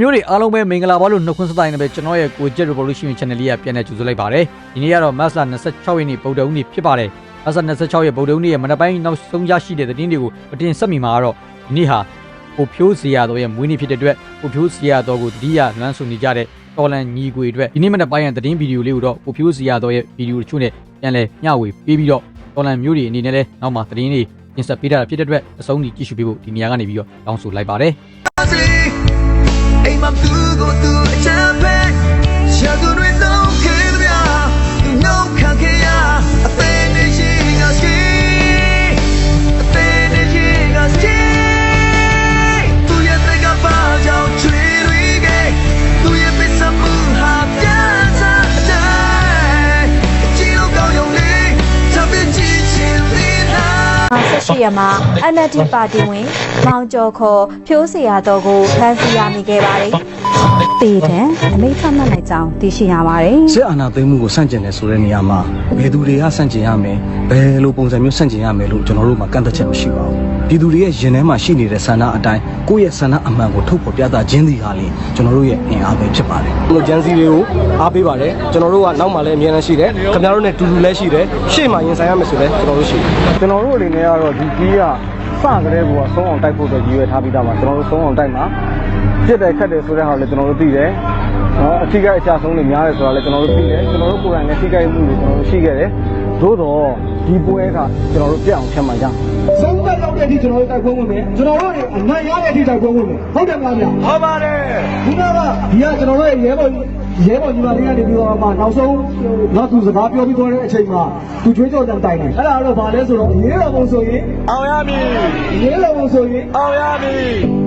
မျိုးတွေအားလုံးပဲမင်္ဂလာပါလို့နှုတ်ခွန်းဆက်တိုင်းနဲ့ပဲကျွန်တော်ရဲ့ကိုကျက် revolution channel လေးကပြန်လည်ကြိုဆိုလိုက်ပါတယ်ဒီနေ့ကတော့ mass 26ရက်နေ့ဗုဒ္ဓဦးနေ့ဖြစ်ပါတယ် mass 26ရက်ဗုဒ္ဓဦးနေ့ရဲ့မနက်ပိုင်းနောက်ဆုံးရရှိတဲ့သတင်းတွေကိုအတင်ဆက်မိမှာကတော့ဒီနေ့ဟာကိုဖြိုးစီရတော်ရဲ့မွေးနေ့ဖြစ်တဲ့အတွက်ကိုဖြိုးစီရတော်ကိုတတိယလွမ်းဆွနေကြတဲ့တော်လန်ညီကိုတွေအတွက်ဒီနေ့မနက်ပိုင်းရဲ့သတင်းဗီဒီယိုလေးကိုတော့ကိုဖြိုးစီရတော်ရဲ့ဗီဒီယိုတချို့နဲ့ပြန်လည်မျှဝေပေးပြီးတော့တော်လန်မျိုးတွေအနေနဲ့လည်းနောက်မှသတင်းတွေတင်ဆက်ပေးတာဖြစ်တဲ့အတွက်အဆုံးထိကြည့်ရှုပေးဖို့ဒီနေရာကနေပြီးတော့တောင်းဆိုလိုက်ပါတယ် အိမ်မှာသူ့ကိုသူအချမ်း ရှိရမှာ NLD ပါတီဝင်မောင်ကျော်ခေါ်ဖြိုးစရာတော်ကိုဖမ်းဆီးရမိခဲ့ပါတယ်။တည်တယ်အမိတ်ဖတ်မှတ်လိုက်ကြောင်းသိရှိရပါတယ်စစ်အာဏာသိမ်းမှုကိုစန့်ကျင်တယ်ဆိုတဲ့နေရာမှာဘယ်သူတွေကစန့်ကျင်ရမယ်ဘယ်လိုပုံစံမျိုးစန့်ကျင်ရမယ်လို့ကျွန်တော်တို့မှာကန့်သက်ချက်မရှိပါဘူး ပြည်သူတွေရဲ့ရင်ထဲမှာရှိနေတဲ့ဆန္ဒအတိုင်းကိုယ့်ရဲ့ဆန္ဒအမှန်ကိုထုတ်ဖော်ပြသခြင်းသည်ဟာလေကျွန်တော်တို့ရဲ့အင်အားပဲဖြစ်ပါတယ်ကျွန်တော်ဂျန်စီတွေကိုအားပေးပါတယ်ကျွန်တော်တို့ကနောက်မှလည်းအများကြီးရှိတယ်ခင်ဗျားတို့နဲ့တူတူလည်းရှိတယ်ရှေ့မှာရင်ဆိုင်ရမယ်ဆိုလည်းကျွန်တော်တို့ရှိတယ်ကျွန်တော်တို့အနေနဲ့ကတော့ဒီကြီးကစကြတဲ့ဘူကဆုံးအောင်တိုက်ဖို့အတွက်ရည်ရွယ်ထားပြီးသားပါကျွန်တော်တို့ဆုံးအောင်တိုက်မှာဖြစ်တယ်ခက်တယ်ဆိုတဲ့ဟာကိုလည်းကျွန်တော်တို့သိတယ်နော်အထီးကအချဆုံးတွေများတယ်ဆိုတာလည်းကျွန်တော်တို့သိတယ်ကျွန်တော်တို့ကိုယ်တိုင်လည်းထိခိုက်မှုတွေကျွန်တော်တို့ရှိခဲ့တယ်သို့တော့ဒီပွဲကကျွန်တော်တို့ပြတ်အောင်ဖြတ်မှရအောင်ဆုံးသက်ရောက် တဲ့အထိကျွန်တော်တို့တိုက်ပွဲဝင်မယ်ကျွန်တော်တို့တွေအနိုင်ရတဲ့အထိတိုက်ပွဲဝင်မယ်ဟုတ်တယ်မလားဗျာဟုတ်ပါတယ်ဒီကကဒီကကျွန်တော်တို့ရဲ့ရဲဘော်ရဲဘော်ညီမလေးကနေပြီးတော့မှနောက်ဆုံးနောက်သူစကားပြောပြီးသွားတဲ့အချိန်မှာသူကြွေးကြော်တန်တိုင်တယ်အဲ့ဒါတော့ဗာလဲဆိုတော့အရေးတော်ပုံဆိုရင်အောင်ရမည်အရေးတော်ပုံဆိုရင်အောင်ရမည်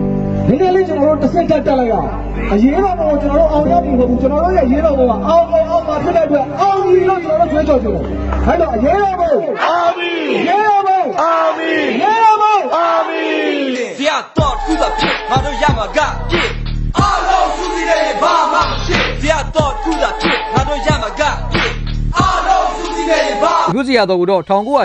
ဒီနေ့လေးကျွန်တော်တို့တစ်စက်တက်တက်လိုက်ရအောင်အရေးတော်ပုံကိုကျွန်တော်တို့အောင်ရပြီမဟုတ်ဘူးကျွန်တော်တို့ရဲ့ရေးတော်ပုံကအောင်အောင်အောင်မှာဖြစ်တဲ့အတွက်အောင်ပြီလို့ကျွန်တော်တို့ကြွေးကြော်ကြတယ်အဲ့တော့အရေးတော်ပုံအောင်မည်ရေးတော်ပုံအောင်မည်ရေးတော်ပုံ အောင်မည်ဖျက်တော့ခုသာဖြစ်ငါတို့ရမှာကပြည့်အလုံးစုစည်းတဲ့ဘာမှမဖြစ်ဖျက်တော့ခုသာဖြစ်ငါတို့ရမှာကပြည့်အလုံးစုစည်းတဲ့ဘာအခုစီရတော်ကတော့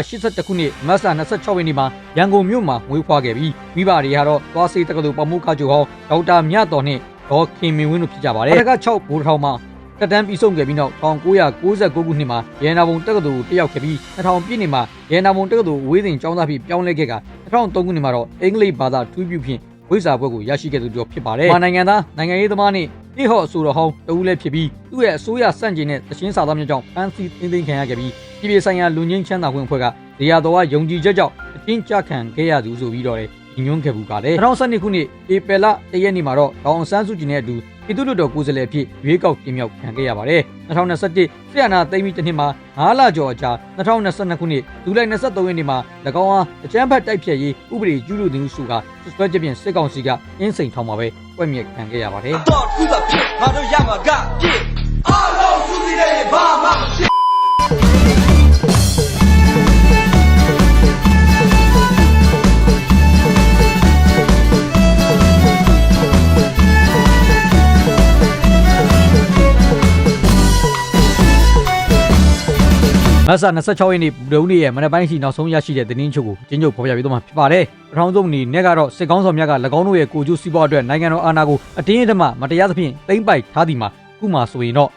1982ခုနှစ်မတ်လ26ရက်နေ့မှာရန်ကုန်မြို့မှာမွေးဖွားခဲ့ပြီးမိဘတွေကတော့သွားစေတက္ကသိုလ်ပမုခချုပ်ဟောင်းဒေါက်တာမြတ်တော်နဲ့ဒေါ်ခင်မင်းဝင်းတို့ဖြစ်ကြပါတယ်။တက္က6ဘိုးထောင်မှာ တက်တန်းပြီးဆုံးခဲ့ပြီးနောက်1999ခုနှစ်မှာရန်နာဘုံတက္ကသိုလ်ကိုတက်ရောက်ခဲ့ပြီး2000ပြည့်နှစ်မှာရန်နာဘုံတက္ကသိုလ်ဝေးစဉ်ကျောင်းသားဖြစ်ပြောင်းလဲခဲ့က2003ခုနှစ်မှာတော့အင်္ဂလိပ်ဘာသာထူးပြုဖြင့်ဝိဇ္ဇာဘွဲ့ကိုရရှိခဲ့သူတို့ဖြစ်ပါတယ်။မြန်မာနိုင်ငံသားနိုင်ငံရေးသမားနဲ့တိဟော့အဆိုတော်ဟောင်းတဦးလည်းဖြစ်ပြီးသူ့ရဲ့အစိုးရစန့်ကျင်တဲ့သရှင်းစာသားများကြောင့်ဖမ်းဆီးသိမ်းသိမ်းခံရခဲ့ပြီးပြည်ပြည်ဆိုင်ရာလူငင်းချမ်းသာခွင့်အဖွဲ့ကဇေယျတော်ကယုံကြည်ချက်ကြောင့်အတင်းကြခံခဲ့ရသူဆိုပြီးတော့လည်းညွှန်းခဲ့ပူပါတယ်2012ခုနှစ်ဧပြီလတရက်နေ့မှာတော့ဒေါအောင်ဆန်းစုကြည်နဲ့အတူ ပြည်သူ့လွှတ်တော်ကိုယ်စားလှယ်အဖြစ်ရွေးကောက်တင်မြှောက်ခံခဲ့ရပါတယ်2021ဆရာနာသိမ်းပြီးတစ်နှစ်မှာ9လကျော်အကြာ2022ခုနှစ်ဇူလိုင်23ရက်နေ့မှာ၎င်းအားအကြမ်းဖက်တိုက်ဖျက်ရေးဥပဒေကျူးလွန်သူစုကဆွဆွဲချက်ဖြင့်စစ်ကောင်စီကအင်းစိန်ထောင်မှာပဲကွက်မြက်ခံခဲ့ရပါတယ်တော့ခုသာဖြစ်ငါတို့ရမှာကပြည့်အလုံးစုစည်းတဲ့ဘာမှမဖြစ် မဆာ26ရက်နေ့ဗုဒ္ဓဦးနေ့ရဲ့မနက်ပိုင်းရှိနောက်ဆုံးရရှိတဲ့သတင်းချုပ်ကိုကျင်းချုပ်ဖော်ပြပေးသွားမှာဖြစ်ပါတယ်။ပထမဆုံးအနေနဲ့ကတော့စစ်ကောင်းဆောင်များက၎င်းတို့ရဲ့ကိုကျိုးစီးပွားအတွက်နိုင်ငံတော်အာဏာကိုအတင်းအဓမ္မမတရားသဖြင့်သိမ်းပိုက်ထားသည်မှာခုမှဆိုရင်တော့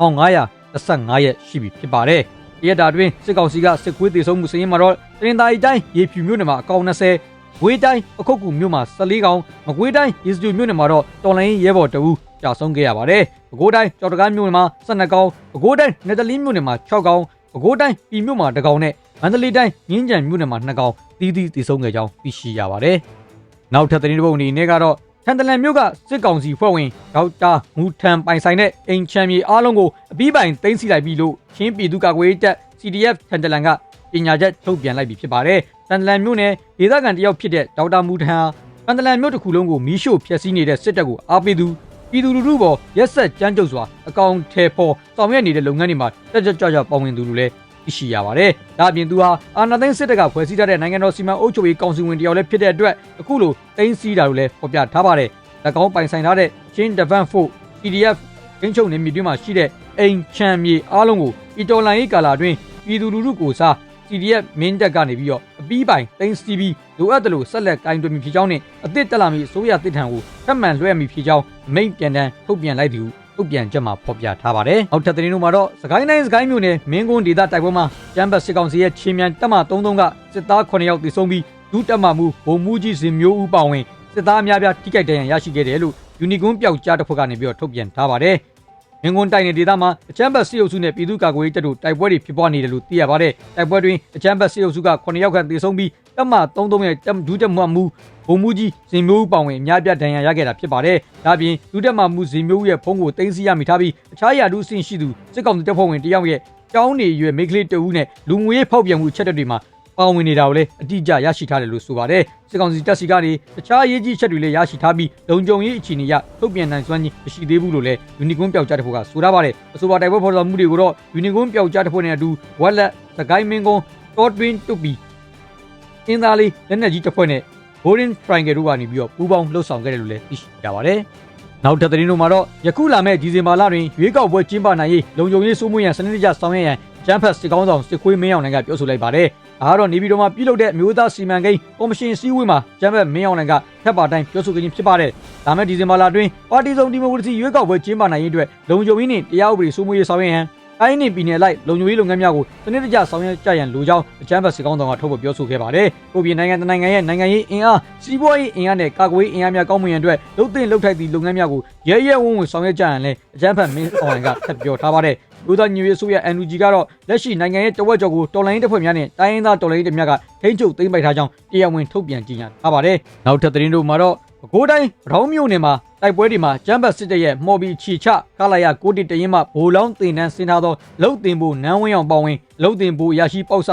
1915ရက်ရှိပြီဖြစ်ပါတယ်။ဒီရက်တာတွင်စစ်ကောင်စီကစစ်ကွေးတေဆုံးမှုစရင်မှာတော့တင်သားရီတိုင်းရေဖြူမြို့နယ်မှာအကောင်20ဝေးတိုင်းအခုတ်ကူမြို့မှာ14ကောင်မကွေးတိုင်းရေစကြိုမြို့နယ်မှာတော့တော်လိုင်းရဲဘော်တအူးကြာဆုံးခဲ့ရပါတယ်။ပဲခူးတိုင်းကြောက်တကားမြို့နယ်မှာ12ကောင်ပဲခူးတိုင်းနယ်တလင်းမြို့နယ်မှာ6ကောင် ပဲခူးတိုင်းပြည်မြို့မှာတစ်ကောင်နဲ့မန္တလေးတိုင်းငင်းကြံမြို့နယ်မှာနှစ်ကောင်တီးတီးတည်ဆုံးခဲ့ကြောင်းသိရှိရပါတယ်။နောက်ထပ်သတင်းတစ်ပုဒ်အနေနဲ့ကတော့ထန်တလန်မြို့ကစစ်ကောင်စီဖွဲ့ဝင်ဒေါက်တာမူထန်ပိုင်ဆိုင်တဲ့အိမ်ချမ်းမြေအားလုံးကိုအပြီးပိုင်သိမ်းဆည်းလိုက်ပြီလို့ချင်းပြည်သူ့ကာကွယ်ရေးတပ် CDF ထန်တလန်ကပညာချက်ထုတ်ပြန်လိုက်ပြီဖြစ်ပါတယ်။ထန်တလန်မြို့နယ်ဒေသခံတယောက်ဖြစ်တဲ့ဒေါက်တာမူထန်ဟာထန်တလန်မြို့တစ်ခုလုံးကိုမီးရှို့ဖျက်ဆီးနေတဲ့စစ်တပ်ကိုအားပေးသူ ပြည်သူလူထုပေါ်ရက်ဆက်ကြမ်းကြုတ်စွာအကောင်ထဲပေါ်ဆောင်ရွက်နေတဲ့လုပ်ငန်းတွေမှာတက်ကြွကြွကြွပါဝင်သူလူလည်းသိရှိရပါတယ်။ဒါအပြင်သူဟာအာဏာသိမ်းစစ်တပ်ကဖွဲ့စည်းထားတဲ့နိုင်ငံတော်စီမံအုပ်ချုပ်ရေးကောင်စီဝင်တယောက်လည်းဖြစ်တဲ့အတွက်အခုလိုတင်းစီးတာလို့လည်းဖော်ပြထားပါတယ်။၎င်းပိုင်ဆိုင်ထားတဲ့ Chain Defense Force PDF ရင်းချုပ်နေမြေတွင်းမှာရှိတဲ့အိမ်ချမ်းမြေအားလုံးကိုအီတော်လိုင်းရေးကာလာအတွင်းပြည်သူလူထုကိုစား CDF မင်းတပ်ကနေပြီးတော့အပီးပိုင်သိန်းစီဘီလိုအပ်တယ်လို့ဆက်လက်ကင်တွင်မိဖြစ်ကြောင်းနဲ့အသစ်တက်လာမည့်အစိုးရတစ်ထံကိုထပ်မံလွှဲမိဖြစ်ကြောင်းမိန့်ပြန်တန်းထုတ်ပြန်လိုက်သည်ဟုထုတ်ပြန်ချက်မှာဖော်ပြထားပါတယ်။နောက်ထပ်သတင်းတို့မှာတော့စကိုင်းတိုင်းစကိုင်းမြို့နယ်မင်းကွန်းဒေသတိုက်ပွဲမှာကျမ်းဘတ်စစ်ကောင်စီရဲ့ချင်းမြန်တပ်မ33ကစစ်သား9ယောက်သေဆုံးပြီးဒုတပ်မမှုဗိုလ်မှူးကြီးစင်မျိုးဦးပါဝင်စစ်သားအများပြားထိခိုက်ဒဏ်ရာရရှိခဲ့တယ်လို့ယူနီကွန်းပျောက်ကြားတစ်ဖွဲ့ကနေပြီးတော့ထုတ်ပြန်ထားပါတယ်။ မင်းကွန်းတိုင်းနယ်ဒေသမှာအချမ်းဘတ်စစ်အုပ်စုနဲ့ပြည်သူ့ကာကွယ်ရေးတပ်တို့တိုက်ပွဲတွေဖြစ်ပွားနေတယ်လို့သိရပါတယ်။တိုက်ပွဲတွင်အချမ်းဘတ်စစ်အုပ်စုက9ယောက်ခန့်သေဆုံးပြီးတပ်မ33ရဲ့တပ်ဒုတပ်မမှုဗိုလ်မှူးကြီးဇင်မျိုးဦးပောင်ဝင်အများပြဒဏ်ရာရခဲ့တာဖြစ်ပါတယ်။ဒါ့အပြင်ဒုတက်မမှုဇင်မျိုးဦးရဲ့ဖုန်းကိုတင်စီရမိထားပြီးအခြားရာထူးအဆင့်ရှိသူစစ်ကောင်စီတပ်ဖွဲ့ဝင်တယောက်ရဲ့ကျောင်းနေရွယ်မိတ်ကလေးတဦးနဲ့လူငွေဖောက်ပြန်မှုချက်တွေမှာ ပါဝင်နေတာကိုလည်းအတိအကျရရှိထားတယ်လို့ဆိုပါတယ်။စစ်ကောင်စီတပ်စီကနေတခြားအရေးကြီးချက်တွေလည်းရရှိထားပြီးလုံခြုံရေးအခြေအနေအရထုတ်ပြန်နိုင်စွမ်းခြင်းမရှိသေးဘူးလို့လည်းယူနီကွန်းပျောက်ကြားတစ်ဖွဲ့ကဆိုထားပါတယ်။အဆိုပါတိုက်ပွဲဖော်ဆောင်မှုတွေကိုတော့ယူနီကွန်းပျောက်ကြားတစ်ဖွဲ့နဲ့အတူဝက်လက်စကိုင်းမင်းကွန်းတော်တွင်းတုတ်ပြီးအင်းသားလေးလက်နက်ကြီးတစ်ဖွဲ့နဲ့ Golden Triangle တို့ကနေပြီးတော့ပူးပေါင်းလှုပ်ဆောင်ခဲ့တယ်လို့လည်းသိရှိကြပါတယ်။နောက်ထပ်သတင်းတို့မှာတော့ယခုလာမဲ့ဒီဇင်ဘာလတွင်ရွေးကောက်ပွဲကျင်းပနိုင်ရေးလုံခြုံရေးစိုးမိုးရန်စနစ်တကျဆောင်ရွက်ရန်ကျန်းဖတ်စစ်ကောင်းဆောင်စစ်ခွေးမင်းအောင်နိုင်ကပြောဆိုလိုက်ပါတယ်။ ဒါကတော့နေပြည်တော်မှာပြုလုပ်တဲ့အမျိုးသားစီမံကိန်းကော်မရှင်အစည်းအဝေးမှာကျန်းဖတ်မင်းအောင်နိုင်ကထပ်ပါတိုင်းပြောဆိုခဲ့ခြင်းဖြစ်ပါတယ်။ဒါမဲ့ဒီဇင်ဘာလတွင်ပါတီစုံဒီမိုကရေစီရွေးကောက်ပွဲကျင်းပနိုင်ရေးအတွက်လုံခြုံရေးနှင့်တရားဥပဒေစိုးမိုးရေးဆောင်ရွက်ရန်တိုင်းနှင့်ပြည်နယ်လိုက်လုံခြုံရေးလုပ်ငန်းများကိုစနစ်တကျဆောင်ရွက်ကြရန်လိုကြောင်းအကြမ်းဖက်စစ်ကောင်းဆောင်ကထုတ်ဖော်ပြောဆိုခဲ့ပါတယ်။ကိုပြည်နိုင်ငံတနိုင်ငံရဲ့နိုင်ငံရေးအင်အားစီးပွားရေးအင်အားနဲ့ကာကွယ်ရေးအင်အားများကောင်းမွန်ရန်အတွက်လုံသင့်လုံထိုက်သည့်လုပ်ငန်းများကိုရဲရဲဝံ့ဝံ့ဆောင်ရွက်ကြရန်လည်းအကြမ်းဖက်မင်းအောင်ကထပ်ပြောထားပါတယ်။ လူသားညွေရေးဆိုရ NUG ကတော့လက်ရှိနိုင်ငံရဲ့တဝက်ကျော်ကိုတော်လိုင်းတပ်ဖွဲ့များနဲ့တိုင်းရင်းသားတော်လိုင်းတပ်များကထိန်းချုပ်သိမ်းပိုက်ထားကြောင်းတရားဝင်ထုတ်ပြန်ကြေညာထားပါတယ်။နောက်ထပ်သတင်းတို့မှာတော့ ပဲခူးတိုင်းရောင်းမြို့နယ်မှာတိုက်ပွဲတွေမှာကျမ်းဘတ်စစ်တပ်ရဲ့မော်ဘီချီချကလာရကိုတိတရင်မှဘိုလောင်းတင်နန်းစင်ထားသောလုံတင်ဖို့နန်းဝင်းအောင်ပေါဝင်လုံတင်ဖို့ရရှိပေါက်ဆ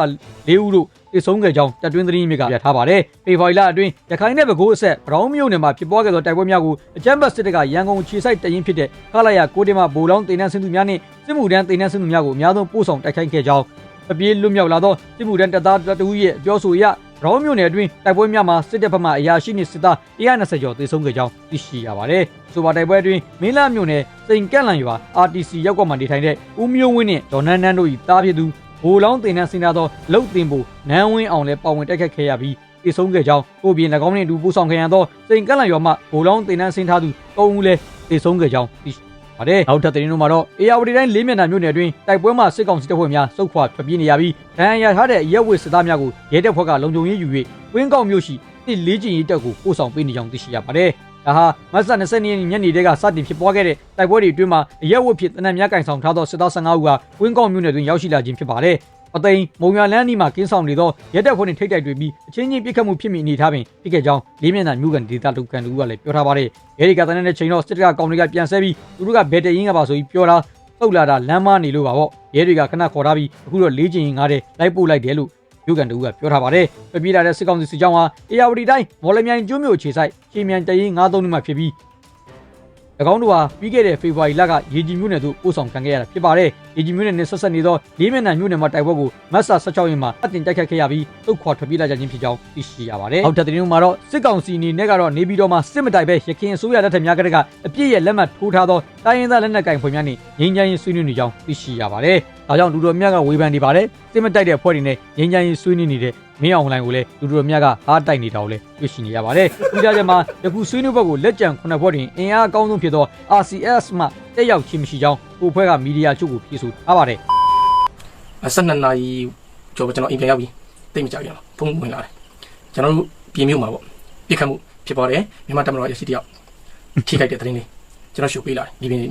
၄ဦးတို့တည်ဆုံးခဲ့ကြောင်းတပ်တွင်းသတင်းမြစ်ကပြထားပါတယ်။ဖေဖော်ဝါရီလအတွင်းရခိုင်နဲ့ပဲခူးအဆက်ရောင်းမြို့နယ်မှာဖြစ်ပွားခဲ့သောတိုက်ပွဲများကိုအကြမ်းဖက်စစ်တပ်ကရန်ကုန်ခြေစိုက်တရင်ဖြစ်တဲ့ကလာရကိုတိမှဘိုလောင်းတင်နန်းစင်သူများနှင့်စစ်မှုထမ်းတင်နန်းစင်သူများကိုအများဆုံးပို့ဆောင်တိုက်ခိုက်ခဲ့ကြောင်းအပြေးလွတ်မြောက်လာသောစစ်မှုထမ်းတပ်သားတဦးရဲ့ပြောဆိုအရ ရောင်းမြို့နယ်အတွင်းတိုက်ပွဲများမှာစစ်တပ်ဘက်မှအရာရှိနှင့်စစ်သား120ကျော်သေဆုံးခဲ့ကြောင်းသိရှိရပါတယ်။ဆိုပါတိုက်ပွဲအတွင်းမင်းလာမြို့နယ်စိန်ကန့်လန်ရွာ RTC ရောက်ကွက်မှာနေထိုင်တဲ့ဦးမျိုးဝင်းနှင့်ဒေါ်နန်းနန်းတို့၏တားဖြစ်သူဘိုလောင်းတင်နှန်းစင်သားသောလှုပ်တင်ဖို့နန်းဝင်းအောင်လည်းပါဝင်တိုက်ခတ်ခဲ့ရပြီးသေဆုံးခဲ့ကြောင်းကိုပြင်၎င်းနှင့်အတူပို့ဆောင်ခဲ့ရသောစိန်ကန့်လန်ရွာမှဘိုလောင်းတင်နှန်းစင်ထားသူ၃ဦးလည်းသေဆုံးခဲ့ကြောင်းသိရှိ ပါတယ်နောက်ထပ်သတင်းတို့မှာတော့အေယာဝတီတိုင်းလေးမျက်နှာမြို့နယ်အတွင်းတိုက်ပွဲမှာစစ်ကောင်စီတပ်ဖွဲ့များစုခွာထွက်ပြေးနေရပြီးဒဏ်ရာရထားတဲ့ရဲဝတ်စစ်သားများကိုရဲတပ်ဖွဲ့ကလုံခြုံရေးယူ၍ဝင်းကောက်မြို့ရှိတစ်လေးကျင်ရေးတပ်ကိုပို့ဆောင်ပေးနေကြောင်းသိရှိရပါတယ်ဒါဟာမတ်လ20ရက်ညနေတည်းကစတင်ဖြစ်ပွားခဲ့တဲ့တိုက်ပွဲတွေအတွင်းမှာအရက်ဝတ်ဖြစ်တနက်များကင်ဆောင်ထားသောစစ်သား15ဦးကဝင်းကောက်မြို့နယ်တွင်ရောက်ရှိလာခြင်းဖြစ်ပါတယ် အသိန်းမုံရလန်းနီမှာကင်းဆောင်နေသောရဲတပ်ဖွဲ့နှင့်ထိတ်တိုက်တွေ့ပြီးအချင်းချင်းပြစ်ခတ်မှုဖြစ်မိအနေထားပင်ဖြစ်ခဲ့ကြောင်းလေးမျက်နှာမြို့ကန်ဒေသလူကန်တူကလည်းပြောထားပါတယ်။ရဲဒီကတန်းတဲ့ချိန်တော့စစ်တပ်ကကောင်တွေကပြန်ဆဲပြီးသူတို့ကဘယ်တရင်ကပါဆိုပြီးပြောတာတုတ်လာတာလမ်းမနေလို့ပါပေါ့။ရဲတွေကခဏခေါ်ထားပြီးအခုတော့လေးချိန်ငားတဲ့လိုက်ပို့လိုက်တယ်လို့မြို့ကန်တူကပြောထားပါတယ်။ပြပြလာတဲ့စစ်ကောင်စီစစ်ကြောင်းဟာအေယာဝတီတိုင်းမော်လမြိုင်ကျွန်းမြို့ခြေဆိုင်ချင်းမြန်တရင်93နှစ်မှဖြစ်ပြီး၎ င်းတို့ဟာပြီးခဲ့တဲ့ဖေဖော်ဝါရီလကရေကြီးမြို့နယ်သို့ပို့ဆောင်ခံခဲ့ရတာဖြစ်ပါတယ်။ရေကြီးမြို့နယ်နဲ့ဆက်ဆက်နေသောလေးမျက်နှာမြို့နယ်မှာတိုက်ပွဲကိုမတ်ဆာ16ရက်မှာအတင်တိုက်ခတ်ခဲ့ရပြီးတုတ်ခွာထွက်ပြေးလာကြခြင်းဖြစ်ကြောင်းသိရှိရပါတယ်။နောက်ထပ်သတင်းမှာတော့စစ်ကောင်စီအနေနဲ့ကတော့နေပြည်တော်မှာစစ်မတိုက်ပဲရခင်အစိုးရတပ်ထက်များကတည်းကအပြစ်ရဲ့လက်မှတ်ထိုးထားသောတိုင်းရင်းသားလက်နက်ကိုင်ဖွဲ့များနဲ့ငြိမ်းချမ်းရေးဆွေးနွေးနေကြောင်းသိရှိရပါတယ်။ ဒါကြောင့်လူတော်မြတ်ကဝေဖန်နေပါတယ်။စစ်မတိုက်တဲ့ဖွဲ့တွေနဲ့ငြိမ်းချမ်းရေးဆွေးနွေးနေတဲ့မင်းအောင်လှိုင်ကိုလည်းလူတော်မြတ်ကအားတိုက်နေတာကိုလည်းတွေ့ရှိနေရပါတယ်။ဒီကြချက်မှာယခုဆွေးနွေးဘက်ကိုလက်ကျန်ခုနှစ်ဖွဲ့တွင်အင်အားအကောင်းဆုံးဖြစ်သော RCS မှတက်ရောက်ခြင်းမရှိကြောင်းကိုဖွဲ့ကမီဒီယာချုပ်ကိုဖြေဆိုထားပါတယ်12နာရီကျော်ပဲကျွန်တော်အိမ်ပြန်ရောက်ပြီတိတ်မကြပြန်တော့ဖုန်းဝင်လာတယ်ကျွန်တော်တို့ပြည်မြို့မှာပေါ့ပြစ်ခတ်မှုဖြစ်ပေါ်တယ်မြန်မာတပ်မတော်ရရှိတယောက်ထိခိုက်တဲ့သတင်းလေးကျွန်တော်ရှုပ်ပေးလာတယ်ဒီပြင်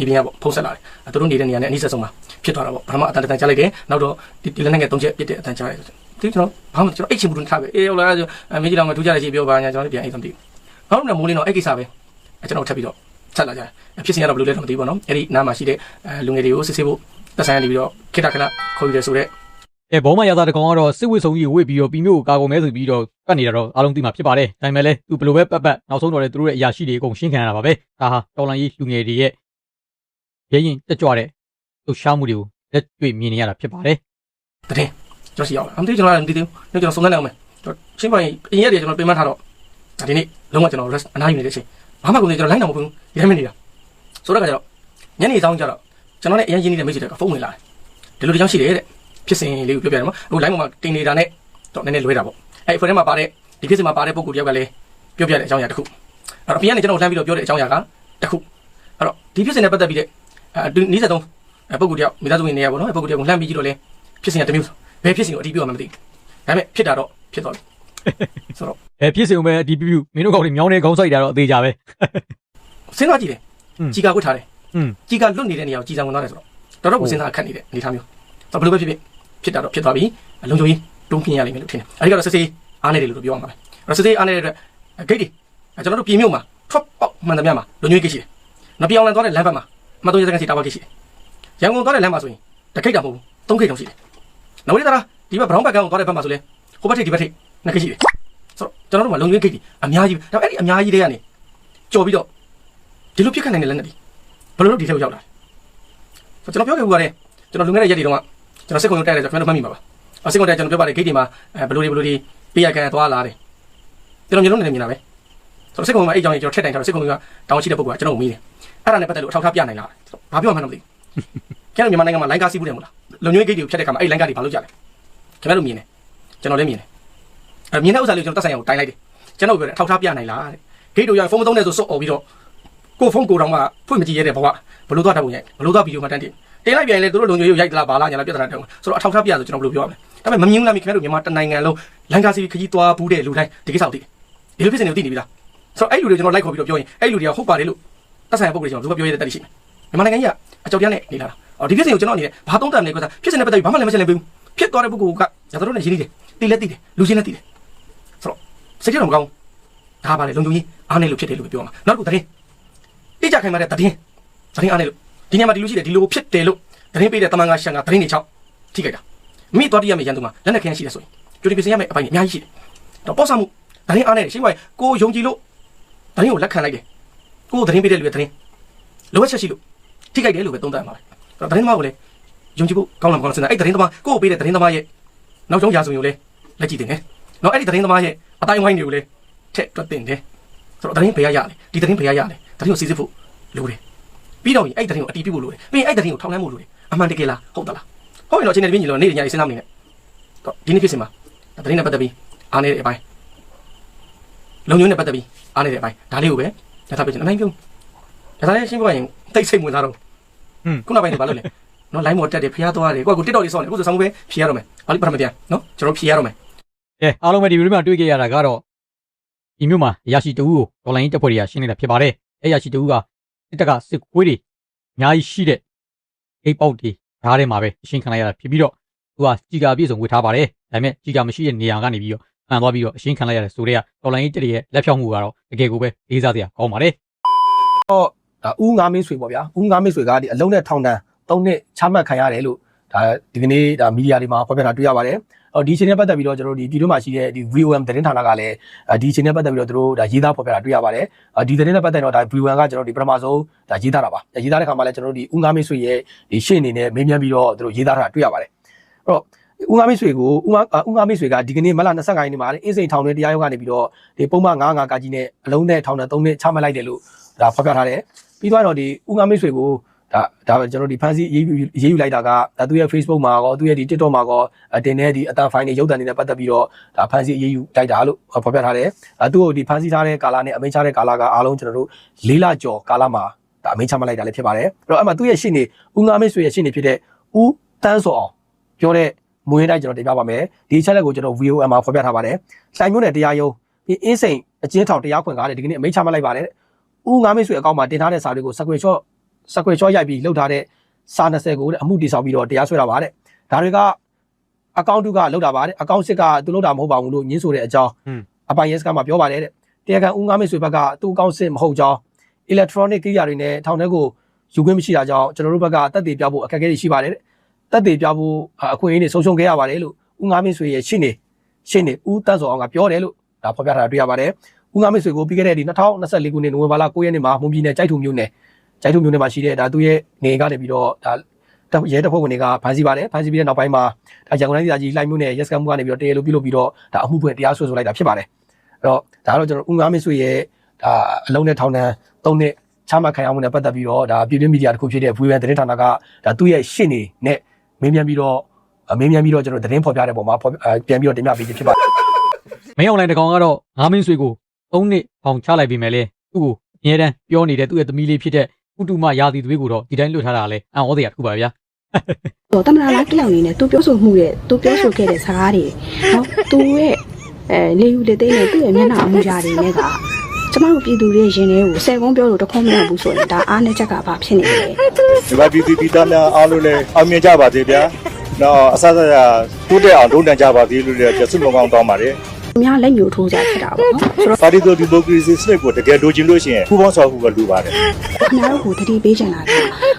ဒီပြင်ကပေါ့ဖုန်းဆက်လာတယ်အဲသူတို့နေတဲ့နေရာနဲ့အနီးဆက်ဆုံးမှာဖြစ်သွားတာပေါ့ပထမအတန်တန်ကြားလိုက်တယ်နောက်တော့ဒီဒီလက်နဲ့ငယ်သုံးချက်ပြစ်တဲ့အတန်ကြားလိုက်တယ်ဒီကျွန်တော်ဘာမှကျွန်တော်အိတ်ချင်ဘူးထားပဲအေးဟုတ်လားအမေကြီးတော်ကထူးကြတဲ့ရှိပြောပါညာကျွန်တော်ပြန်အိတ်သမသိဘူးနောက်တော့မိုးလင်းတော့အဲ့ကိစ္စပဲအဲကျွန်တော်ထပ်ပြီးတော့ဆက်လာကြတယ်ဖြစ်စဉ်ကတော့ဘယ်လိုလဲတော့မသိဘူးပေါ့နော်အဲ့ဒီနားမှာရှိတဲ့လူငယ်တွေကိုစစ်ဆေးဖို့သက်ဆိုင်နေပြီးတော့ခိတခဏခေါ်ယူတယ်ဆိုတော့အဲဘောမရသားတကောင်ကတော့စစ်ဝစ်ဆုံးကြီးကိုဝစ်ပြီးတော့ပြီးမျိုးကိုကာကုန်မဲဆိုပြီးတော့ကတ်နေတာတော့အားလုံးသိမှာဖြစ်ပါတယ်ဒါပေမဲ့လည်းသူဘယ်လိုပဲပတ်ပတ်နောက်ဆုံးတော့လေသူတို့ရဲ့အရာရှိတွေအကုန်ရှင်းခံရတာပါပဲဒါဟာတော်လန်ကြီးလူငယ်တွေရဲ့ ရဲရင်တက်ကြွတဲ့လှူရှားမှုတွေကိုလက်တွေ့မြင်နေရတာဖြစ်ပါတယ်တဲ့ကျွန်တော်စီရောက်လာအမသိကျွန်တော်လည်းမသိသေးဘူးကျွန်တော်စုံစမ်းနေအောင်မယ်ကျွန်တော်ချင်းပိုင်းအရင်ရက်တွေကျွန်တော်ပြင်မထားတော့ဒီနေ့လုံးဝကျွန်တော် rest အနားယူနေတဲ့အချိန်ဘာမှကုန်သေးကျွန်တော်လိုက်တော့မဟုတ်ဘူးဒီတိုင်းမနေတာဆိုတော့ကကျတော့ညနေဆောင်ကျတော့ကျွန်တော်နဲ့အရင်ရင်းနေတဲ့မိတ်ဆွေတွေကဖုန်းဝင်လာတယ်ဒီလိုတစ်ကြောင်းရှိတယ်တဲ့ဖြစ်စဉ်လေးကိုပြောပြရမှာအခု line ပေါ်မှာတင်နေတာနဲ့တော့နည်းနည်းလွဲတာပေါ့အဲ့အဖွဲ့ထဲမှာပါတဲ့ဒီဖြစ်စဉ်မှာပါတဲ့ပုံကူတယောက်ကလည်းပြောပြတဲ့အကြောင်းအရာတစ်ခုအဲ့တော့အပြင်ကနေကျွန်တော်လှမ်းပြီးတော့ပြောတဲ့အကြောင်းအရာကတစ်ခုအဲ့တော့ဒီဖြစ်စဉ်နဲ့ပတ်သက်ပြီးတဲ့ အဲနီးစက်သုံးပုဂ္ဂိုလ်တယောက်မိသားစုဝင်နေရပါတော့ပုဂ္ဂိုလ်တယောက်ကိုလှမ်းပြီးကြည့်တော့လဲဖြစ်စဉ်ကတစ်မျိုးဘယ်ဖြစ်စဉ်ကိုအတီးပြောမှမသိဘူးဒါပေမဲ့ဖြစ်တာတော့ဖြစ်သွားပြီဆိုတော့အဲဖြစ်စဉ်ပဲအတီးပြုမင်းတို့ကောင်တွေမြောင်းနေခေါင်းဆိုင်တာတော့အသေးကြပဲစဉ်းစားကြည့်တယ်ကြီးကာကွတ်ထားတယ်ကြီးကာလွတ်နေတဲ့နေရာကိုကြီးစံဝင်သွားတယ်ဆိုတော့တော်တော်ကိုစဉ်းစားခက်နေတဲ့အနေထားမျိုးဆိုတော့ဘယ်လိုပဲဖြစ်ဖြစ်ဖြစ်တာတော့ဖြစ်သွားပြီလုံခြုံရေးတုံးပြင်းရလိမ့်မယ်လို့ထင်တယ်အဲဒီကတော့စစ်စေးအားနေတယ်လို့ပြောရမှာပဲအဲ့တော့စစ်စေးအားနေတဲ့အတွက်ဂိတ်တွေကျွန်တော်တို့ပြည်မြို့မှာထွက်ပေါက်မှန်သမျှမှာလုံခြုံရေးဂိတ်ရှိတယ်နောက်ပြောင်းလန်သွားတဲ့လမ်းဘက်မှာ မှတ်3ရက်စကန်စီတာဝါဂိတ်ရှိတယ်။ရန်ကုန်သွားတဲ့လမ်းမှာဆိုရင်တစ်ဂိတ်တောင်မဟုတ်ဘူးသုံးဂိတ်တောင်ရှိတယ်။နောက်ဝိဒါဒီဘက်ဘရောင်းဘက်ကန်ကိုသွားတဲ့ဘက်မှာဆိုလဲဟိုဘက်ထိပ်ဒီဘက်ထိပ်နှစ်ဂိတ်ရှိတယ်။ဆိုတော့ကျွန်တော်တို့မှာလုံညွေးဂိတ်တွေအများကြီးဒါပေမဲ့အဲ့ဒီအများကြီးတွေကနေကြော်ပြီးတော့ဒီလိုဖြစ်ခတ်နိုင်တဲ့လက်နက်တွေဘယ်လိုလုပ်ဒီထက်ရောက်လာလဲ။ဆိုတော့ကျွန်တော်ပြောခဲ့ဘူးကလည်းကျွန်တော်လွန်ခဲ့တဲ့ရက်တွေတုန်းကကျွန်တော်စစ်ကုံရုံတိုက်တယ်ဆိုတော့ခင်ဗျားတို့မှတ်မိပါပါ။အစစ်ကုံတိုက်ကျွန်တော်ပြောပါတယ်ဂိတ်တွေမှာအဲဘယ်လိုတွေဘယ်လိုတွေပေးရကန်သွားလာတယ်။ကျွန်တော်မျိုးလုံးနေမြင်တာပဲ။ဆိုတော့စစ်ကုံမှာအဲ့အကြောင်းကြီးကျွန်တော်ထက်တိုင်ထားတော့စစ်ကုံကတောင်းရှိတဲ့ပုဂ္ဂိုလ်ကကျွန်တော်ကိုမေးတယ်။ အဲ့ဒါနဲ့ပတ်သက်လို့အထောက်အထားပြနိုင်လား။ဘာပြောမှန်းတော့မသိဘူး။ကျွန်တော်မြန်မာနိုင်ငံမှာလိုင်းကားစီးဘူးတယ်မို့လား။လုံညွေးဂိတ်တွေကိုဖြတ်တဲ့အခါမှာအဲ့လိုင်းကားတွေဘာလုပ်ကြလဲ။ခင်ဗျားတို့မြင်တယ်။ကျွန်တော်လည်းမြင်တယ်။အဲ့မြင်တဲ့ဥစ္စာလေးကိုကျွန်တော်တက်ဆိုင်အောင်တိုင်လိုက်တယ်။ကျွန်တော်ပြောတယ်အထောက်အထားပြနိုင်လားတဲ့။ဂိတ်တို့ရဖုန်းမသုံးနဲ့ဆိုစော့អော်ပြီးတော့ကိုဖုန်းကိုတောင်မှဖွင့်မကြည့်ရတဲ့ဘဝဘလို့သွားတတ်ပုံရိုက်ဘလို့သွားဗီဒီယိုမှတန်းတင်တင်လိုက်ပြန်ရင်လေတို့လုံညွေးရိုက်သလားဘာလားညာလားပြဿနာတောင်ဆိုတော့အထောက်အထားပြဆိုကျွန်တော်ဘယ်လိုပြောရမလဲဒါပေမဲ့မမြင်ဘူးလားမိခင်တို့မြန်မာတနိုင်ငံလုံးလန်ကာစီခကြီးသွားဘူးတဲ့လူတိုင်းဒီကိစ္စကိုသိတယ်ဒီလိုဖြစ်နေကိုသိနေပြီလားဆိုတော့အဲ့လူတွေကျွန်တော်လိုက်ခေါ်ပြီးတော့ပြောရင်အဲ့လူတွေကဟုတ်ပါတယ်လို့ တက်ဆိုင်ပုဂ္ဂိုလ်တွေကျွန်တော်ဘယ်ပြောရတဲ့တက်ရှိမယ်မြန်မာနိုင်ငံကြီးကအကြောက်တရားနဲ့နေလာတာအော်ဒီဖြစ်စဉ်ကိုကျွန်တော်အနေနဲ့ဘာသုံးတတ်မလဲကွာဖြစ်စဉ်နဲ့ပတ်သက်ပြီးဘာမှလည်းမချက်လည်းဘူးဖြစ်သွားတဲ့ပုဂ္ဂိုလ်ကရသတို့နဲ့ရင်းနေတယ်သိလဲသိတယ်လူချင်းလည်းသိတယ်ဆိုတော့စိတ်ထဲတော့မကောင်းဒါပါလေလုံလုံကြီးအားနေလို့ဖြစ်တယ်လို့ပြောမှာနောက်တစ်ခုတရင်တိကျခိုင်မာတဲ့တရင်တရင်အားနေလို့ဒီညမှာဒီလိုရှိတယ်ဒီလိုဖြစ်တယ်လို့တရင်ပေးတဲ့တမန်ကရှန်ကတရင်တွေချောက်ထိခိုက်တာမိသွားတရမယ်ရန်သူမှာလက်နဲ့ခင်းရှိတယ်ဆိုရင်ကြိုတင်ပြင်ဆင်ရမယ့်အပိုင်းအများကြီးရှိတယ်တော့ပေါ့ဆမှုတရင်အားနေတယ်ရှင်းပါကိုယုံကြည်လို့တရင်ကိုလက်ခံလိုက်တယ် ကိုတရင်ပေးတဲ့လူရဲ့တရင်လိုအပ်ချက်ရှိလို့ထိခိုက်တယ်လို့ပဲသုံးသပ်မှာပဲတရင်သမားကိုလည်းယုံကြည်ဖို့ကောင်းလားမကောင်းလားစဉ်းစားအဲ့တရင်သမားကိုကိုပေးတဲ့တရင်သမားရဲ့နောက်ဆုံးရာဇဝင်ကိုလည်းလက်ကြည့်တင်တယ်နော်အဲ့ဒီတရင်သမားရဲ့အတိုင်းဝိုင်းတွေကိုလည်းထက်တွက်တင်တယ်ဆိုတော့တရင်ဘယ်ရရလဲဒီတရင်ဘယ်ရရလဲတရင်ကိုစီစစ်ဖို့လိုတယ်ပြီးတော့ရင်အဲ့တရင်ကိုအတီးပြဖို့လိုတယ်ပြီးရင်အဲ့တရင်ကိုထောက်လှမ်းဖို့လိုတယ်အမှန်တကယ်လားဟုတ်သလားဟုတ်ရင်တော့အချိန်နဲ့ပြင်းညီလို့နေ့ညနေစဉ်းစားမနေနဲ့တော့ဒီနေ့ဖြစ်စင်မှာတရင်နဲ့ပတ်သက်ပြီးအားနေတဲ့အပိုင်းလုံညွန်းနဲ့ပတ်သက်ပြီးအားနေတဲ့အပိုင်းဒါလေးကိုပဲ ညသာပြချင်အနိုင်ပြုံးညသာလေးရှင်းပြရင်တိတ်ဆိတ်ဝင်သားတော့อืมခုနောက်ပိုင်းတွေဘာလုပ်လဲနော် line ပေါ်တက်တယ်ဖျားသွားတယ်ကိုကကို TikTok လေးစောင့်နေအခုဆိုဆောင်းပဲဖြေရတော့မယ်ဘာလို့ပထမပြန်နော်ကျွန်တော်ဖြေရတော့မယ်ကဲအားလုံးပဲဒီဗီဒီယိုမှာတွေ့ကြရတာကတော့ဒီမျိုးမှာရရှိတူကိုဒေါ်လာရင်းတက်ဖွဲ့တွေကရှင်းနေတာဖြစ်ပါတယ်အဲရရှိတူကစစ်တပ်ကစစ်ကွေးတွေအများကြီးရှိတဲ့ဂိတ်ပေါက်တွေဓားထဲမှာပဲရှင်းခံလိုက်ရတာဖြစ်ပြီးတော့သူကကြီးကာပြည့်စုံဝေထားပါတယ်ဒါပေမဲ့ကြီးကာမရှိတဲ့နေရာကနေပြီးတော့ အန်သွားပြီးတော့အရှင်းခံလိုက်ရတဲ့ဆိုတဲ့ကဒေါ်လာရင်းတက်တွေရဲ့လက်ဖြောက်မှုကတော့တကယ်ကိုပဲလေးစားစရာကောင်းပါတယ်ဒါဦးငါမင်းဆွေပေါ့ဗျာဦးငါမင်းဆွေကဒီအလုံးနဲ့ထောင်တန်း၃နှစ်ချမှတ်ခံရတယ်လို့ဒါဒီကနေ့ဒါမီဒီယာတွေမှာဖော်ပြတာတွေ့ရပါတယ်အော်ဒီအချိန်နဲ့ပတ်သက်ပြီးတော့ကျွန်တော်တို့ဒီပြည်တွင်းမှာရှိတဲ့ဒီ VOM သတင်းဌာနကလည်းဒီအချိန်နဲ့ပတ်သက်ပြီးတော့သူတို့ဒါရေးသားဖော်ပြတာတွေ့ရပါတယ်အာဒီသတင်းနဲ့ပတ်သက်တော့ဒါ VOM ကကျွန်တော်တို့ဒီပထမဆုံးဒါရေးသားတာပါရေးသားတဲ့ခါမှာလည်းကျွန်တော်တို့ဒီဦးငါမင်းဆွေရဲ့ဒီရှေ့အနေနဲ့မေးမြန်းပြီးတော့သူတို့ရေးသားတာတွေ့ရပါတယ်အဲ့တော့ ဦးငါမင်းဆွေကိုဦးငါဦးငါမင်းဆွေကဒီကနေ့မလ25ရက်နေ့မှာအင်းစိန်ထောင်တွင်တရားရုံးကနေပြီးတော့ဒီပုံမှန်95ကကြီးနဲ့အလုံးနဲ့ထောင်နဲ့3နှစ်ချမှတ်လိုက်တယ်လို့ဒါဖော်ပြထားတယ်ပြီးသွားတော့ဒီဦးငါမင်းဆွေကိုဒါဒါကျွန်တော်ဒီဖန်စီရေးယူရေးယူလိုက်တာကဒါသူရဲ့ Facebook မှာကောသူရဲ့ဒီ TikTok မှာကောအတင်တဲ့ဒီအတန်ဖိုင်တွေရုပ်သံတွေနဲ့ပတ်သက်ပြီးတော့ဒါဖန်စီရေးယူလိုက်တာလို့ဖော်ပြထားတယ်အဲသူ့ကိုဒီဖန်စီထားတဲ့ကာလနဲ့အမိန့်ချတဲ့ကာလကအားလုံးကျွန်တော်တို့လေးလကျော်ကာလမှာဒါအမိန့်ချမှတ်လိုက်တာလည်းဖြစ်ပါတယ်အဲ့တော့အမှသူ့ရဲ့ရှင်းနေဦးငါမင်းဆွေရဲ့ရှင်းနေဖြစ်တဲ့ဦးတန်းစောအောင်ပြောတဲ့ မွေးတိုင်းကျွန်တော်တင်ပြပါမယ်ဒီ channel ကိုကျွန်တော် VOM မှာဖော်ပြထားပါတယ်လှိုင်မျိုးနဲ့တရားရုံးပြီးအင်းစိန်အချင်းထောင်တရားခွင့်ကားတဲ့ဒီကနေ့အမိန့်ချမှတ်လိုက်ပါတယ်ဦးငါမင်းဆွေအကောင့်မှာတင်ထားတဲ့စာတွေကို screenshot screenshot ရိုက်ပြီးလှုပ်ထားတဲ့စာ20ကိုတဲ့အမှုတည်ဆောက်ပြီးတော့တရားစွဲတာပါတဲ့ဒါတွေကအကောင့်တုကလှုပ်တာပါတဲ့အကောင့်စစ်ကသူလှုပ်တာမဟုတ်ပါဘူးလို့ညင်းဆိုတဲ့အကြောင်းဟွန်းအပိုင်ရက်စကမှာပြောပါတယ်တဲ့တရားခံဦးငါမင်းဆွေဘက်ကသူ့အကောင့်စစ်မဟုတ်ကြောင်း electronic ကိရိယာတွေနဲ့ထောင်ထဲကိုယူခွင့်မရှိတာကြောင့်ကျွန်တော်တို့ဘက်ကတက်တည်ပြဖို့အခက်အခဲတွေရှိပါတယ်တဲ့ တက်တည်ပြဖို့အခွင့်အရေးတွေဆုံးရှုံးခဲ့ရပါတယ်လို့ဦးငါမင်းဆွေရဲ့ရှင်းနေရှင်းနေဦးတန်းစောအောင်ကပြောတယ်လို့ဒါဖော်ပြထားတာတွေ့ရပါတယ်ဦးငါမင်းဆွေကိုပြီးခဲ့တဲ့ဒီ2024ခုနှစ်နိုဝင်ဘာလ9ရက်နေ့မှာမွန်ပြည်နယ်ကြိုက်ထုံမြို့နယ်ကြိုက်ထုံမြို့နယ်မှာရှိတဲ့ဒါသူ့ရဲ့နေကနေပြီးတော့ဒါတပ်ရဲတပ်ဖွဲ့ဝင်တွေကဖမ်းဆီးပါတယ်ဖမ်းဆီးပြီးတဲ့နောက်ပိုင်းမှာဒါရန်ကုန်တိုင်းဒေသကြီးလှိုင်မြို့နယ်ရဲစခန်းမှုကနေပြီးတော့တရားလိုပြုလုပ်ပြီးတော့ဒါအမှုဖွင့်တရားစွဲဆိုလိုက်တာဖြစ်ပါတယ်အဲ့တော့ဒါကတော့ကျွန်တော်ဦးငါမင်းဆွေရဲ့ဒါအလုံးနဲ့ထောင်တန်း၃နှစ်ချမှတ်ခံရမှုနဲ့ပတ်သက်ပြီးတော့ဒါပြည်တွင်းမီဒီယာတစ်ခုဖြစ်တဲ့ VN သတင်းဌာနကဒါသူ့ရဲ့ရှင့်နေနဲ့ မင်းမြန်ပြီးတော့အမေးမြန်းပြီးတော့ကျွန်တော်သတင်းဖော်ပြတဲ့ပုံမှာဖော်ပြအဲပြန်ပြီးတော့တင်ပြပေးခြင်းဖြစ်ပါတယ်မင်းအွန်လိုင်းတကောင်ကတော့ငါးမင်းဆွေကို၃နှစ်ပေါင်ချလိုက်ပြီမဲ့လေသူ့ကိုအမြဲတမ်းပြောနေတဲ့သူ့ရဲ့သမီးလေးဖြစ်တဲ့ဥတုမရာသီသွေးကိုတော့ဒီတိုင်းလွတ်ထားတာလဲအံ့ဩစရာတစ်ခုပါဗျာဟိုတမနာလားတယောက်အနေနဲ့သူပြောဆိုမှုရဲ့သူပြောဆိုခဲ့တဲ့စကားတွေနော်သူရဲ့အဲလေယူလေသိမ်းနဲ့သူ့ရဲ့မျက်နှာအမူအရာတွေနဲ့က ကျမတို့ပြည်သူတွေရင်ထဲကိုဆယ်ကုန်းပြောလို့တခုံးမရဘူးဆိုရင်ဒါအားနဲ့ချက်ကဘာဖြစ်နေလဲဒီမှာပြည်သူပြည်သားများအားလုံးလည်းအောင်မြင်ကြပါစေဗျာ။နောက်အဆအဆရတိုးတက်အောင်လုပ်နိုင်ကြပါစေလို့လည်းကျေးဇူးမကောင်းတောင်းပါတယ် အများလက်ညှိုးထိုးကြဖြစ်တာပေါ့နော်ဆိုတော့။ပါတီတိုဒီမိုကရေစီစနစ်ကိုတကယ်လိုချင်လို့ရှိရင်ပူးပေါင်းဆောင်မှုကလိုပါတယ်ခင်ဗျားတို့ကိုတတိပေးချင်တာကခ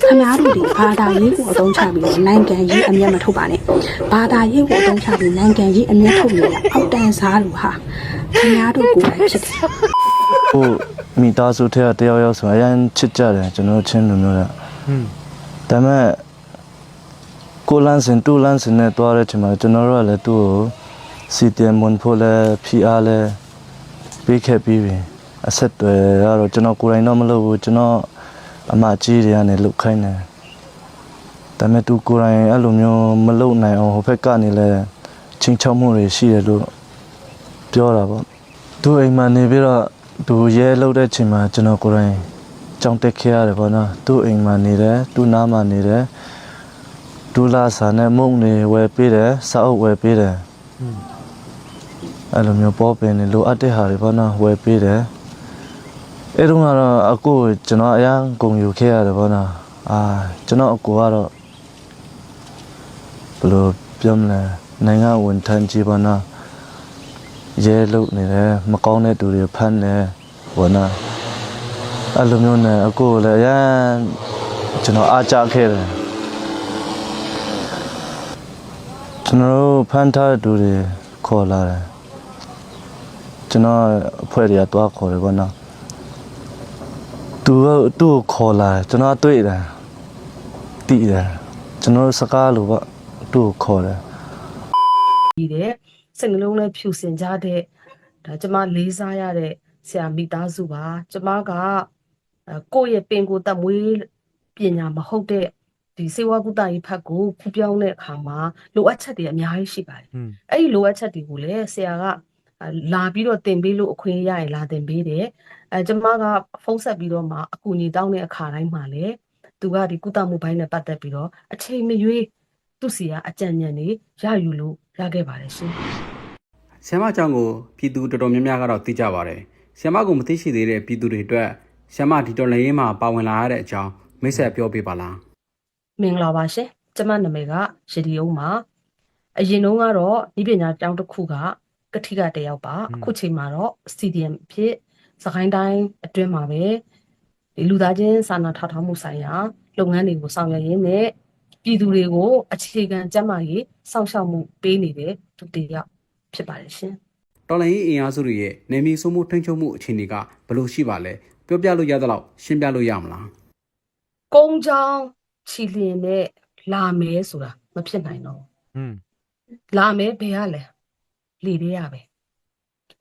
င်ဗျားတို့ဒီဘာသာရေးကိုအသုံးချပြီးတော့နိုင်ငံရေးအမျက်မထုတ်ပါနဲ့ဘာသာရေးကိုအသုံးချပြီးနိုင်ငံရေးအမျက်ထုတ်နေတာအောက်တန်းစားလူဟာခင်ဗျားတို့ကိုယ်တိုင်ဖြစ်တယ်ဟိုမိသားစုထဲကတယောက်ယောက်ဆိုအရင်ချစ်ကြတယ်ကျွန်တော်ချင်းလူမျိုးကอืมဒါပေမဲ့ကိုလန်းစင်တူလန်းစင်နဲ့တွားတဲ့ချိန်မှာကျွန်တော်တို့ကလည်းသူ့ကို စီတင်မွန်ဖို့လဲဖီအားလဲပေးခဲ့ပြီးပြီအဆက်တွေကတော့ကျွန်တော်ကိုယ်တိုင်တော့မလုပ်ဘူးကျွန်တော်အမကြီးတွေကနေလုတ်ခိုင်းတယ်ဒါပေမဲ့သူကိုယ်တိုင်အဲ့လိုမျိုးမလုပ်နိုင်အောင်ဟိုဘက်ကနေလဲချင်းချောက်မှုတွေရှိတယ်လို့ပြောတာပေါ့သူအိမ်မှာနေပြီးတော့သူရဲလုတ်တဲ့ချိန်မှာကျွန်တော်ကိုယ်တိုင်ကြောင်တက်ခဲ့ရတယ်ပေါ့နော်သူ့အိမ်မှာနေတယ်သူ့နားမှာနေတယ်ဒူလာစာနဲ့မုံနေဝယ်ပေးတယ်စာအုပ်ဝယ်ပေးတယ် အဲ့လိုမျိုးပေါ်ပင်နေလိုအပ်တဲ့ဟာတွေပေါ့နော်ဝယ်ပေးတယ်အဲ့တုန်းကတော့အကိုကိုကျွန်တော်အရန်ဂုံယူခဲ့ရတယ်ပေါ့နော်အာကျွန်တော်အကိုကတော့ဘယ်လိုပြောမလဲနိုင်ငံဝန်ထမ်းကြီးပေါ့နော်ရဲလုတ်နေတယ်မကောင်းတဲ့သူတွေဖမ်းတယ်ဘောနာအဲ့လိုမျိုးနဲ့အကိုလည်းအရန်ကျွန်တော်အားကြခဲ့တယ်ကျွန်တော်တို့ဖမ်းထားတဲ့သူတွေခေါ်လာတယ် ကျွန်တော်အဖွဲ့တွေကတွားခေါ်တယ်ဘောနာသူကသူ့ကိုခေါ်လာတယ်ကျွန်တော်တွေ့တယ်တည်တယ်ကျွန်တော်တို့စကားလိုပေါ့သူ့ကိုခေါ်တယ်ပြီးတဲ့စိတ်နှလုံးနဲ့ဖြူစင်ကြတဲ့ဒါကျမလေးစားရတဲ့ဆရာမိသားစုပါကျမကအဲကိုယ့်ရဲ့ပင်ကိုယ်သက်မွေးပညာမဟုတ်တဲ့ဒီစေဝါကုသရေးဖက်ကိုဖူးပြောင်းတဲ့အခါမှာလိုအပ်ချက်တွေအများကြီးရှိပါတယ်อืมအဲ့ဒီလိုအပ်ချက်တွေကိုလည်းဆရာကအဲ လာပြီးတော့တင်ပေးလို့အခွင့်ရရင်လာတင်ပေးတယ်အဲကျမကဖုန်းဆက်ပြီးတော့မှအကူအညီတောင်းတဲ့အခါတိုင်းမှာလည်းသူကဒီကုသမှုဘိုင်းနဲ့ပတ်သက်ပြီးတော့အချိန်မရွေးသူ့စီကအကြံဉာဏ်တွေရယူလို့ရခဲ့ပါတယ်ရှင်ဆီယမအကြောင်းကိုပြည်သူတော်တော်များများကတော့သိကြပါတယ်ဆီယမကိုမသိရှိသေးတဲ့ပြည်သူတွေအတွက်ဆီယမဒီတော်လည်းရေးမှာပါဝင်လာရတဲ့အကြောင်းမိတ်ဆက်ပြောပြပါလားမင်္ဂလာပါရှင်ကျမနာမည်ကရဒီအောင်ပါအရင်တုန်းကတော့ဤပညာကျောင်းတစ်ခုက ကတိကတယောက်ပါအခုချိန်မှာတော့ CDM ဖြစ်စကိုင်းတိုင်းအတွင်းမှာပဲဒီလူသားချင်းစာနာထောက်ထားမှုဆိုင်ရာလုပ်ငန်းတွေကိုဆောင်ရွက်ရင်းနဲ့ပြည်သူတွေကိုအခြေခံကျန်းမာရေးစောင့်ရှောက်မှုပေးနေတဲ့သူတစ်ယောက်ဖြစ်ပါတယ်ရှင်တော်လည်းရေးအင်အားစုတွေရဲ့နေမီဆိုမှုထိန်းချုပ်မှုအခြေအနေကဘယ်လိုရှိပါလဲပြောပြလို့ရသလောက်ရှင်းပြလို့ရမလားကုန်းချောင်းချီလျင်နဲ့လာမဲဆိုတာမဖြစ်နိုင်တော့ဘူးอืมလာမယ်ဘယ်ရလဲ လေတွေရပဲ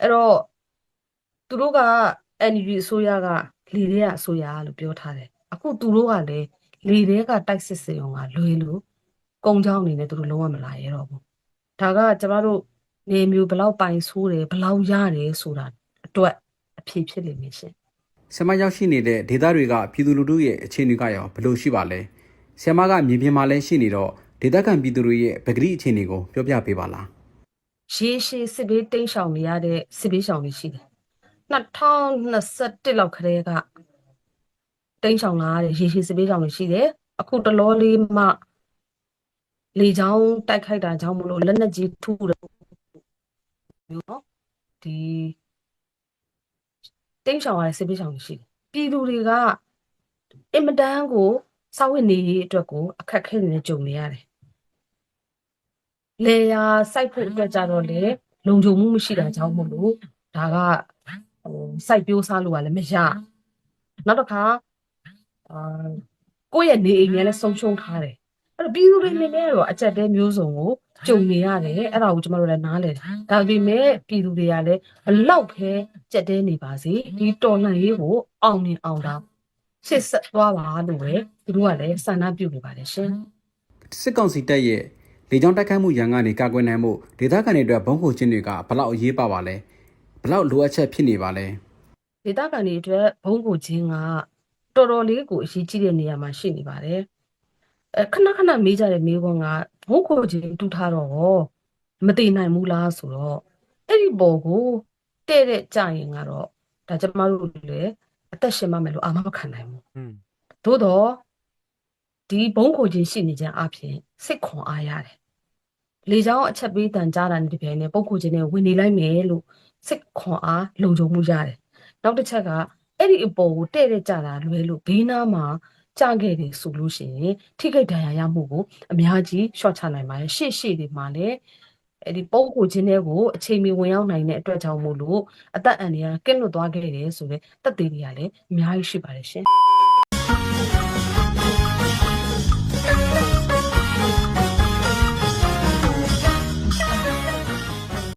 အဲ့တော့သူတို့က NUG အစိုးရကလေတွေကအစိုးရလို့ပြောထားတယ်အခုသူတို့ကလည်းလေတွေကတိုက်စစ်စေအောင်ကလွယ်လို့ကုန်းချောင်းအနေနဲ့သူတို့လုံးဝမလာရတော့ဘူးဒါကကျမတို့နေမျိုးဘလောက်ပိုင်ဆိုးတယ်ဘလောက်ရတယ်ဆိုတာအတွက်အဖြစ်ဖြစ်လိမ့်မယ်ရှင်ဆီယမရောက်ရှိနေတဲ့ဒေသတွေကပြည်သူလူထုရဲ့အခြေအနေကရောဘယ်လိုရှိပါလဲဆီယမကမြေပြင်မှာလည်းရှိနေတော့ဒေသခံပြည်သူတွေရဲ့ပဂတိအခြေအနေကိုပြောပြပေးပါလား ရေရှည်စစ်ဘေးတိမ်းရှောင်နေရတဲ့စစ်ဘေးရှောင်တွေရှိတယ်2021လောက်ခရဲကတိမ်းရှောင်လာရတဲ့ရေရှည်စစ်ဘေးရှောင်တွေရှိတယ်အခုတလောလေးမှလေချောင်းတိုက်ခိုက်တာကြောင့်မလို့လက်နက်ကြီးထုတယ်မျိုးနော်ဒီတိမ်းရှောင်ရတဲ့စစ်ဘေးရှောင်တွေရှိတယ်ပြည်သူတွေကအင်မတန်ကိုစောင့်ဝင်နေရေးအတွက်ကိုအခက်အခဲတွေနဲ့ကြုံနေရတယ် လေယာစိုက်ဖို့အတွက်ကြတော့လေလုံခြုံမှုမရှိတာကြောင့်မို့လို့ဒါကဟိုစိုက်ပျိုးစားလို့ကလည်းမရနောက်တစ်ခါအာကိုယ့်ရဲ့နေအိမ်တွေလည်းဆုံးရှုံးထားတယ်အဲ့တော့ပြည်သူတွေအနေနဲ့တော့အကြက်တဲမျိုးစုံကိုကြုံနေရတယ်အဲ့ဒါကိုကျွန်တော်တို့လည်းနားလည်တယ်ဒါပေမဲ့ပြည်သူတွေကလည်းဘလောက်ပဲကြက်တဲနေပါစေဒီတော်လှန်ရေးကိုအောင်မြင်အောင်တော့ရှစ်ဆက်သွားပါလို့ပဲသူတို့ကလည်းဆန္ဒပြုနေပါတယ်ရှင်စစ်ကောင်စီတပ်ရဲ့ လေကြောင်းတိုက်ခိုက်မှုရန်ကနေကာကွယ်နိုင်မှုဒေသခံတွေအတွက်ဘုံခိုခြင်းတွေကဘလောက်အရေးပါပါလဲဘလောက်လိုအပ်ချက်ဖြစ်နေပါလဲဒေသခံတွေအတွက်ဘုံကိုချင်းကတော်တော်လေးကိုအရေးကြီးတဲ့နေရာမှာရှိနေပါတယ်အဲခဏခဏမေးကြတဲ့မေးခွန်းကဘုံကိုချင်းတူထားတော့ရောမတည်နိုင်ဘူးလားဆိုတော့အဲ့ဒီပေါ်ကိုတဲ့တဲ့ကြရင်ကတော့ဒါကျမတို့လည်းအသက်ရှင်မမယ်လို့အာမမခံနိုင်ဘူးอืมသို့တော့ ဒီဘုံခိုခြင်းရှိနေခြင်းအပြင်စိတ်ခွန်အားရတယ်လေချောင်းအချက်ပေးတန်ကြားတာနဲ့တပြိုင်နက်ပုံခိုခြင်းနဲ့ဝင်နေလိုက်မယ်လို့စိတ်ခွန်အားလုံခြုံမှုရတယ်နောက်တစ်ချက်ကအဲ့ဒီအပေါ်ကိုတဲ့တဲ့ကြတာလွယ်လို့ဘေးနားမှာကြာခဲ့တယ်ဆိုလို့ရှိရင်ထိခိုက်ဒဏ်ရာရမှုကိုအများကြီးရှော့ချနိုင်ပါတယ်ရှေ့ရှေ့တွေမှာလည်းအဲ့ဒီပုံကိုခြင်းတွေကိုအချိန်မီဝင်ရောက်နိုင်တဲ့အတွက်ကြောင့်မို့လို့အသက်အန္တရာယ်ကင်းလွတ်သွားခဲ့တယ်ဆိုတော့တက်သေးတွေကလည်းအများကြီးရှိပါတယ်ရှင်